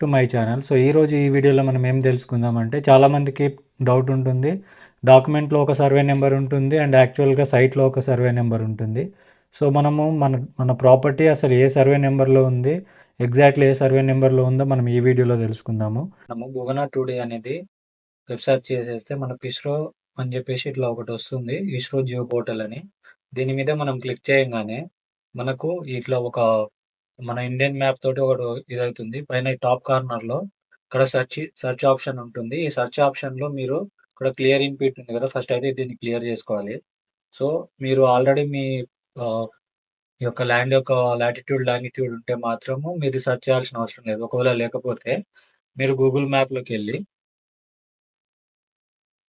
To my channel. So, ఈరోజు ఈ వీడియోలో మనం ఏం తెలుసుకుందామంటే చాలామందికి డౌట్ ఉంటుంది. డాక్యుమెంట్‌లో ఒక సర్వే నెంబర్ ఉంటుంది. అండ్ యాక్చువల్‌గా సైట్‌లో ఒక సర్వే నెంబర్ ఉంటుంది. సో, మనము మన మన ప్రాపర్టీ అసలు ఏ సర్వే నెంబర్లో ఉంది, ఎగ్జాక్ట్‌లీ ఏ సర్వే నెంబర్లో ఉందో మనం ఈ వీడియోలో తెలుసుకుందాము. మనము భువన టుడే అనేది వెబ్సైట్ చేసేస్తే మనకు ఇస్రో అని చెప్పేసి ఇట్లా ఒకటి వస్తుంది ఇస్రో జియో పోర్టల్ అని. దీని మీద మనం క్లిక్ చేయగానే మనకు ఇట్లా ఒక మన ఇండియన్ మ్యాప్ తోటి ఒకటి ఇదవుతుంది పైన ఈ టాప్ కార్నర్‌లో ఇక్కడ సెర్చ్ సెర్చ్ ఆప్షన్ ఉంటుంది. ఈ సెర్చ్ ఆప్షన్‌లో మీరు ఇక్కడ క్లియర్ ఇన్‌పుట్ ఉంది కదా! ఫస్ట్ అయితే దీన్ని క్లియర్ చేసుకోవాలి. సో, మీరు ఆల్రెడీ మీ ఈ యొక్క ల్యాండ్ యొక్క లాటిట్యూడ్, లాంగిట్యూడ్ ఉంటే మాత్రము మీరు సెర్చ్ చేయాల్సిన అవసరం లేదు. ఒకవేళ లేకపోతే మీరు గూగుల్ మ్యాప్‌లోకెళ్ళి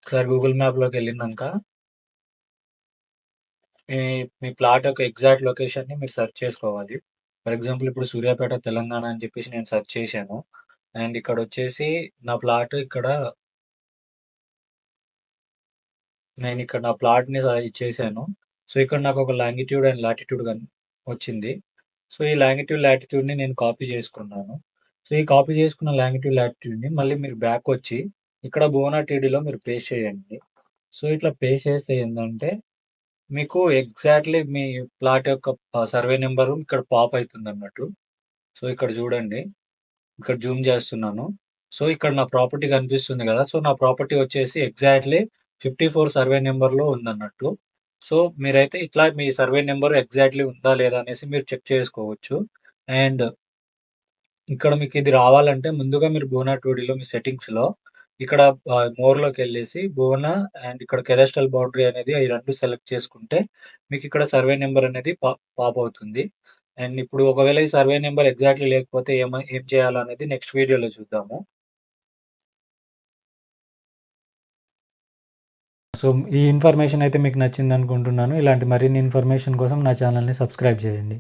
ఒకసారి గూగుల్ మ్యాప్‌లోకెళ్ళినంక మీ మీ ప్లాట్ యొక్క ఎగ్జాక్ట్ లొకేషన్‌ని మీరు సెర్చ్ చేసుకోవాలి. ఫర్ ఎగ్జాంపుల్ ఇప్పుడు సూర్యాపేట తెలంగాణ అని చెప్పేసి నేను సెర్చ్ చేశాను. అండ్ ఇక్కడ వచ్చేసి నా ప్లాట్ ఇక్కడ నేను ఇక్కడ నా ప్లాట్‌ని ఇచ్చేసాను. సో, ఇక్కడ నాకు ఒక లాంగిట్యూడ్ అండ్ లాటిట్యూడ్ వచ్చింది. సో, ఈ లాంగిట్యూడ్, లాటిట్యూడ్‌ని నేను కాపీ చేసుకున్నాను. సో, ఈ కాపీ చేసుకున్న లాంగిట్యూడ్, లాటిట్యూడ్‌ని మళ్ళీ మీరు బ్యాక్ వచ్చి ఇక్కడ బోనా టీడీలో మీరు పేస్ట్ చేయండి. సో, ఇట్లా పేస్ట్ చేస్తే ఏంటంటే మీకు ఎగ్జాక్ట్‌లీ మీ ప్లాట్ యొక్క సర్వే నంబరు ఇక్కడ పాప్ అయితుందన్నట్టు. సో, ఇక్కడ చూడండి. ఇక్కడ జూమ్ చేస్తున్నాను. సో, ఇక్కడ నా ప్రాపర్టీ కనిపిస్తుంది కదా! సో, నా ప్రాపర్టీ వచ్చేసి ఎగ్జాక్ట్‌లీ 54 సర్వే నంబర్‌లో ఉందన్నట్టు. సో, మీరైతే ఇట్లా మీ సర్వే నంబర్ ఎగ్జాక్ట్‌లీ ఉందా లేదా అనేసి మీరు చెక్ చేసుకోవచ్చు. అండ్ ఇక్కడ మీకు ఇది రావాలంటే ముందుగా మీరు భువన టుడేలో మీ సెట్టింగ్స్‌లో ఇక్కడ మోర్లోకి వెళ్ళేసి భువన అండ్ ఇక్కడ కెడస్ట్రల్ బౌండరీ అనేది ఈ రెండు సెలెక్ట్ చేసుకుంటే మీకు ఇక్కడ సర్వే నెంబర్ అనేది పాప్ అవుతుంది. అండ్ ఇప్పుడు ఒకవేళ ఈ సర్వే నెంబర్ ఎగ్జాక్ట్‌లీ లేకపోతే ఏమ ఏం చేయాలనేది నెక్స్ట్ వీడియోలో చూద్దాము. సో, ఈ ఇన్ఫర్మేషన్ అయితే మీకు నచ్చింది అనుకుంటున్నాను ఇలాంటి మరిన్ని ఇన్ఫర్మేషన్ కోసం నా ఛానల్‌ని సబ్స్క్రైబ్ చేయండి.